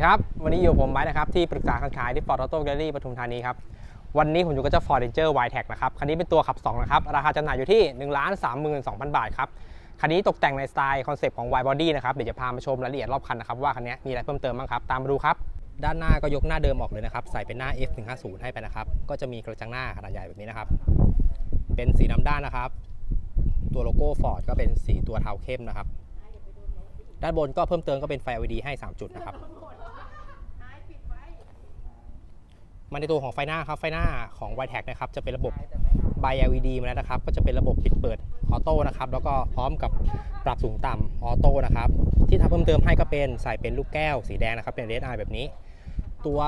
ดีครับ วันนี้อยู่ผมไบนะครับ ที่ปรึกษาการขายที่ Ford Auto Gallery ปทุมธานีครับ วันนี้ผมอยู่กับเจ้า Ford Ranger y t e c นะครับ คันนี้เป็นตัวขับ 2 นะครับ ราคาจำหน่ายอยู่ที่ 1 3 2 0 0 0 บาทครับ คันนี้ตกแต่งในสไตล์คอนเซปต์ของ Y Body นะครับ เดี๋ยวจะพามาชมรายละเอียดรอบคันนะครับ ว่าคันนี้มีอะไรเพิ่มเติมบ้างครับ ตามมาดูครับ ด้านหน้าก็ยกหน้าเดิมออกเลยนะครับ ใส่เป็นหน้า F150 ให้ไปนะครับ ก็จะมีกระจังหน้าขนาดใหญ่แบบนี้นะครับ เป็นสีดำด้านนะครับ ตัวโลโก้ Ford ก็เป็นสีตัวเทาเข้มนะครับด้านบนก็เพิ่มเติมก็เป็นไฟ LED ให้ 3 จุดนะครับ มาในตัวของไฟหน้าครับไฟหน้าของ y t e c นะครับจะเป็นระบบ by LED มาแล้วนะครับ ก็จะเป็นระบบปิดเปิดออโต้นะครับแล้วก็พร้อมกับปรับสูงต่ำออโต้นะครับที่ทำเพิ่มเติมให้ก็เป็นใส่เป็นลูกแก้วสีแดงนะครับเป็น red eye แบบนี้ ตัว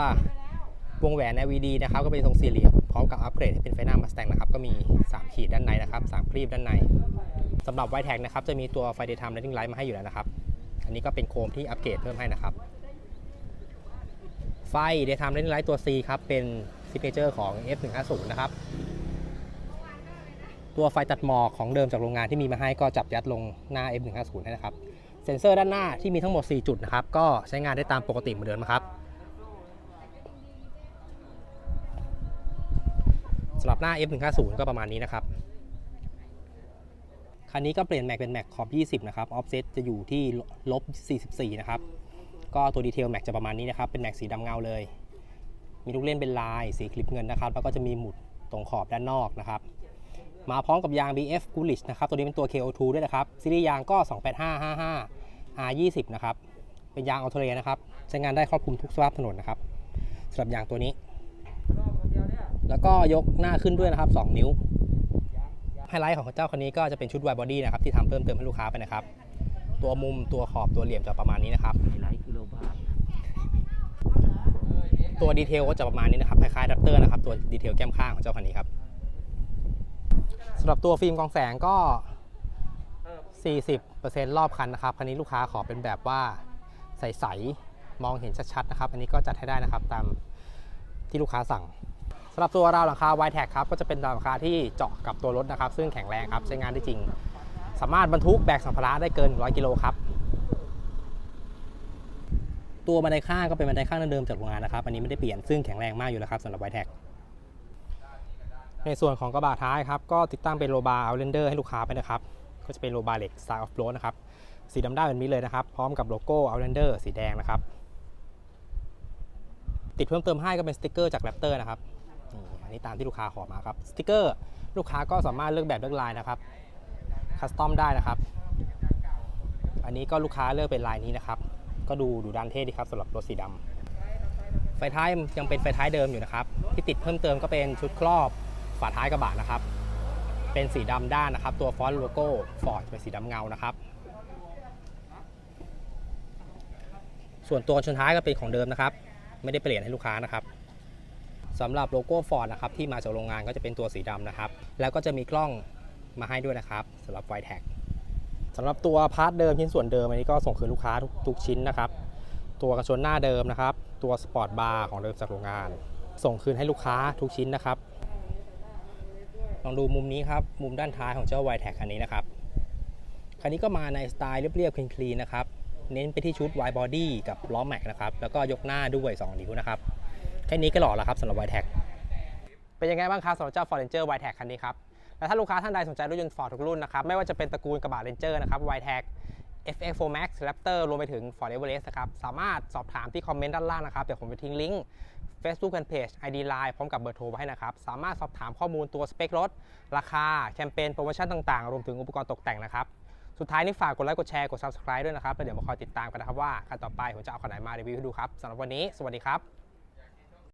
วงแหวน LED นะครับก็เป็นทรงสี่เหลี่ยมพร้อมกับอัปเกรดให้เป็นไฟหน้า Mustang นะครับก็มี 3 ขีดด้านในนะครับ3ครีบด้านในสำหรับ y t e c นะครับจะมีตัวไฟ daytime running light มาให้อยู่แล้วนะครับอันนี้ก็เป็นโคมที่อัปเกรดเพิ่มให้นะครับ ไฟ Daytime Running Light ตัว C ครับ เป็นซิกเนเจอร์ของ F150 นะครับ ตัวไฟตัดหมอกของเดิมจากโรงงานที่มีมาให้ก็จับยัดลงหน้า F150 ให้นะครับ เซ็นเซอร์ด้านหน้าที่มีทั้งหมด 4 จุดนะครับ ก็ใช้งานได้ตามปกติเหมือนเดิมครับสำหรับหน้า F150 ก็ประมาณนี้นะครับคันนี้ก็เปลี่ยนแม็กเป็นแม็กขอบ 20 นะครับ ออฟเซ็ตจะอยู่ที่ลบ 44 นะครับ ก็ตัวดีเทลแม็กจะประมาณนี้นะครับ เป็นแม็กสีดำเงาเลย มีลูกเล่นเป็นลายสีคลิปเงินนะครับ แล้วก็จะมีหมุดตรงขอบด้านนอกนะครับ มาพร้อมกับยาง BF g o o l i s h นะครับ ตัวนี้เป็นตัว KO2 ด้วยนะครับ ซีรีส์ยางก็ 28555 R20 นะครับ เป็นยางออโตเรนะครับ ใช้งานได้ครอบคลุมทุกสภาพถนนนะครับสำหรับยางตัวนี้ แล้วก็ยกหน้าขึ้นด้วยนะครับ 2 นิ้ว ไฮไลท์ของเจ้าคันนี้ก็จะเป็นชุด wide body นะครับที่ทำเพิ่มเติมให้ลูกค้าไปนะครับ ตัวมุมตัวขอบตัวเหลี่ยมจะประมาณนี้นะครับ ไฮไลท์คือโลบาร์ ตัวดีเทลก็จะประมาณนี้นะครับคล้ายๆดัปเตอร์นะครับตัวดีเทลแก้มข้างของเจ้าคันนี้ครับสำหรับตัวฟิล์มกองแสงก็ 40%รอบคันนะครับคันนี้ลูกค้าขอเป็นแบบว่าใสๆมองเห็นชัดๆนะครับ อันนี้ก็จัดให้ได้นะครับตามที่ลูกค้าสั่งสำหรับตัวราวหลังคา y t e c ครับก็จะเป็นราวหลังคาที่เจาะกับตัวรถนะครับ ซึ่งแข็งแรงครับใช้งานได้จริง สามารถบรรทุกแบกสัมภาระได้เกิน 100 กิโลครับ ตัวบันไดข้างก็เป็นบันไดข้างเดิมจากโรงงานนะครับอันนี้ไม่ได้เปลี่ยนซึ่งแข็งแรงมากอยู่แล้วครับสำหรับไวแท็กในส่วนของกระบะท้ายครับก็ติดตั้งเป็นโลบาร์เอาเลนเดอร์ให้ลูกค้าไปนะครับก็จะเป็นโลบาร์เหล็กสไตล์ออฟโรดนะครับสีดำด้านแบบนี้เลยนะครับ พร้อมกับโลโก้เอาเลนเดอร์สีแดงนะครับ ติดเพิ่มเติมให้ก็เป็นสติกเกอร์จากแรปเตอร์นะครับอันนี้ตามที่ลูกค้าขอมาครับสติกเกอร์ลูกค้าก็สามารถเลือกแบบเลือกลายนะครับคัสตอมได้นะครับ อันนี้ก็ลูกค้าเลือกเป็นลายนี้นะครับ ก็ดูดูด้านเท่ดีครับสำหรับรถสีดำไฟท้ายยังเป็นไฟท้ายเดิมอยู่นะครับ ที่ติดเพิ่มเติมก็เป็นชุดครอบฝาท้ายกระบะนะครับ เป็นสีดำด้านนะครับ ตัวฟอนต์โลโก้ฟอร์ดเป็นสีดำเงานะครับ ส่วนตัวชนท้ายก็เป็นของเดิมนะครับ ไม่ได้เปลี่ยนให้ลูกค้านะครับสำหรับโลโก้ฟอร์ดนะครับที่มาจากโรงงานก็จะเป็นตัวสีดำนะครับ แล้วก็จะมีกล้องมาให้ด้วยนะครับสำหรับไฟแท็ก สำหรับตัวพาร์ทเดิมชิ้นส่วนเดิมอันนี้ก็ส่งคืนลูกค้าทุกทุกชิ้นนะครับ ตัวกระชนหน้าเดิมนะครับ ตัวสปอร์ตบาร์ของเดิมจากโรงงาน ส่งคืนให้ลูกค้าทุกชิ้นนะครับ ลองดูมุมนี้ครับ มุมด้านท้ายของเจ้า y t e c คันนี้นะครับ คันนี้ก็มาในสไตล์เรียบๆคลีนๆนะครับ เน้นไปที่ชุด wide body กับล้อแม็กนะครับ แล้วก็ยกหน้าด้วย 2 นิ้วนะครับ แค่นี้ก็หล่อแล้วครับสำหรับ y t e c เป็นยังไงบ้างครับสำหรับเจ้า Ford Ranger y t e c คันนี้ครับ และถ้าลูกค้าท่านใดสนใจรถยนต์ Ford ทุกรุ่นนะครับไม่ว่าจะเป็นตระกูลกระบะ Ranger นะครับ y t e c FX4 Max Raptor รวมไปถึง Ford Everest นะครับ สามารถสอบถามที่คอมเมนต์ด้านล่างนะครับ เดี๋ยวผมจะทิ้งลิงก์ Facebook Fanpage ID Line พร้อมกับเบอร์โทรไว้ให้นะครับ สามารถสอบถามข้อมูลตัวสเปครถ ราคา แคมเปญโปรโมชั่นต่างๆ รวมถึงอุปกรณ์ตกแต่งนะครับ สุดท้ายนี้ฝากกดไลค์ กดแชร์ กด Subscribe ด้วยนะครับ แล้วเดี๋ยวมาคอยติดตามกันนะครับว่าคันต่อไปผมจะเอาคันไหนมารีวิวให้ดูครับสำหรับวันนี้ สวัสดีครับ